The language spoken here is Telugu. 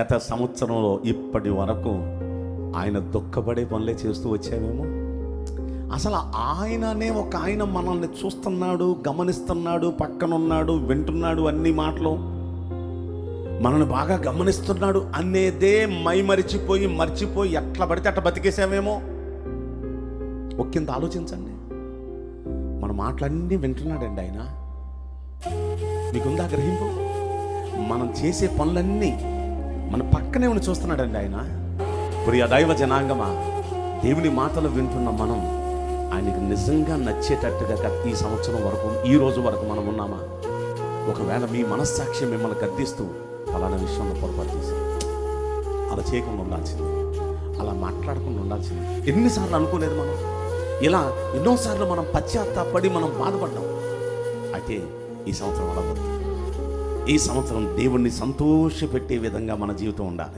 గత సంవత్సరంలో ఇప్పటి వరకు ఆయన దుఃఖపడే పనులే చేస్తూ వచ్చామేమో. అసలు ఆయననే ఒక ఆయన మనల్ని చూస్తున్నాడు గమనిస్తున్నాడు పక్కనున్నాడు వింటున్నాడు అన్ని మాటలు. మనల్ని బాగా గమనిస్తున్నాడు అనేదే మై మరిచిపోయి మర్చిపోయి ఎట్లా పడితే అట్లా బతికేసామేమో. ఒక్కింత ఆలోచించండి. మన మాటలన్నీ వింటున్నాడండి ఆయన. మీకుందా గ్రహింపు? మనం చేసే పనులన్నీ మన పక్కనే ఉండి చూస్తున్నాడండి ఆయన. ప్రియ దైవ జనాంగమా? దేవుని మాటలు వింటున్న మనం ఆయనకి నిజంగా నచ్చేటట్టుగా ఈ సంవత్సరం వరకు ఈ రోజు వరకు మనం ఉన్నామా? ఒకవేళ మీ మనస్సాక్షి మిమ్మల్ని గద్దిస్తూ ఫలానా విషయంలో పొరపాటు చేసి అలా చేయకుండా ఉండాల్సింది. అలా మాట్లాడకుండా ఉండాల్సింది. ఎన్నిసార్లు అనుకోలేదు మనం? ఇలా ఎన్నోసార్లు మనం పశ్చాత్తాపడి మనం బాధపడ్డాం. అయితే ఈ సంవత్సరం అలా వద్దు. ఈ సంవత్సరం దేవుణ్ణి సంతోషపెట్టే విధంగా మన జీవితం ఉండాలి.